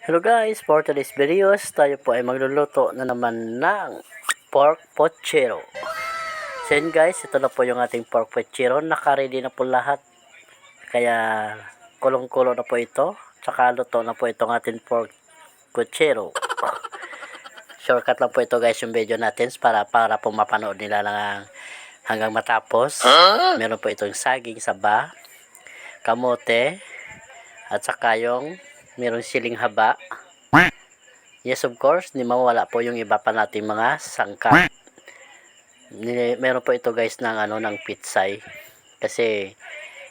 Hello guys, for today's videos, tayo po ay magluluto na naman ng pork pochero. So yun guys, ito na po yung ating pork pochero. Nakaready na po lahat. Kaya kulong-kulo na po ito. Tsaka luto na po itong ating pork pochero. Shortcut lang po ito guys yung video natin para para po mapanood nila lang hanggang matapos. Meron po itong saging saba, kamote, at saka yung meron siling haba. Yes, of course, di mawala po yung iba pa nating mga sangkap. Meron po ito guys ng ano ng pitsay kasi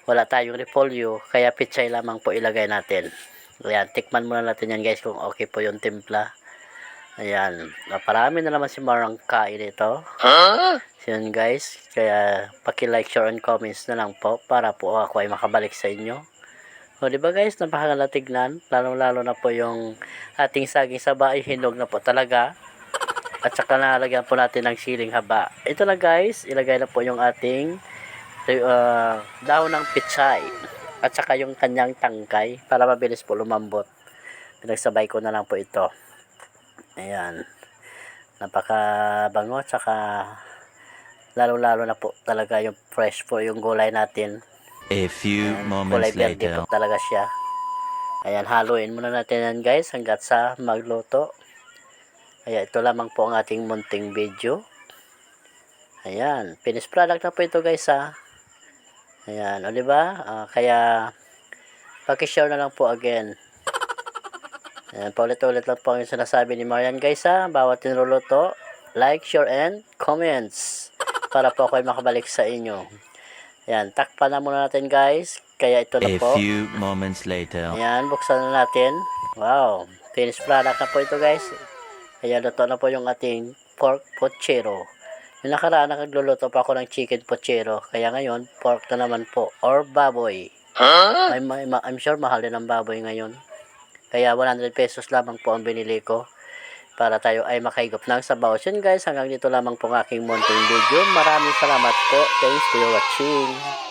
wala tayong repolyo kaya pitsay lamang po ilagay natin. Ayan, tikman muna natin yan guys kung okay po yung timpla. Ayan, parami na naman si Marang kain ito. So yun guys, kaya paki-like, share, and comments na lang po para po ako ay makabalik sa inyo. O, di ba guys, napakaganda tignan. Lalong-lalo na po yung ating saging saba ay hinog na po talaga. At saka nalagyan po natin ng siling haba. Ito na guys, ilagay na po yung ating uh, dahon ng pitsay. At saka yung kanyang tangkay para mabilis po lumambot. Pinagsabay ko na lang po ito. Ayan. Napakabango. At saka lalo-lalo na po talaga yung fresh po yung gulay natin. A few Ayan, moments kulay later. po talaga siya. Ayan, haluin muna natin yan guys hanggat sa magluto. Ayan, ito lamang po ang ating munting video. Ayan, finished product na po ito guys ha. Ayan, o diba? Ah, kaya, pakishare na lang po again. Ayan, paulit-ulit lang po ang sinasabi ni Marian guys ha. Bawat tinuluto, like, share, and comments. Para po ako ay makabalik sa inyo. Ayan, takpan na muna natin guys. Kaya ito na A po. few moments later. Ayan, buksan na natin. Wow, finished product na po ito guys. Ayan, luto na po yung ating pork pochero. Yung nakaraan, nakagluluto pa ako ng chicken pochero. Kaya ngayon, pork na naman po. Or baboy. I'm, I'm, I'm sure mahal din ang baboy ngayon. Kaya 100 pesos lamang po ang binili ko para tayo ay makaigop ng sabaw. So yun guys, hanggang dito lamang po ang aking munting video. Maraming salamat po. Thanks for watching.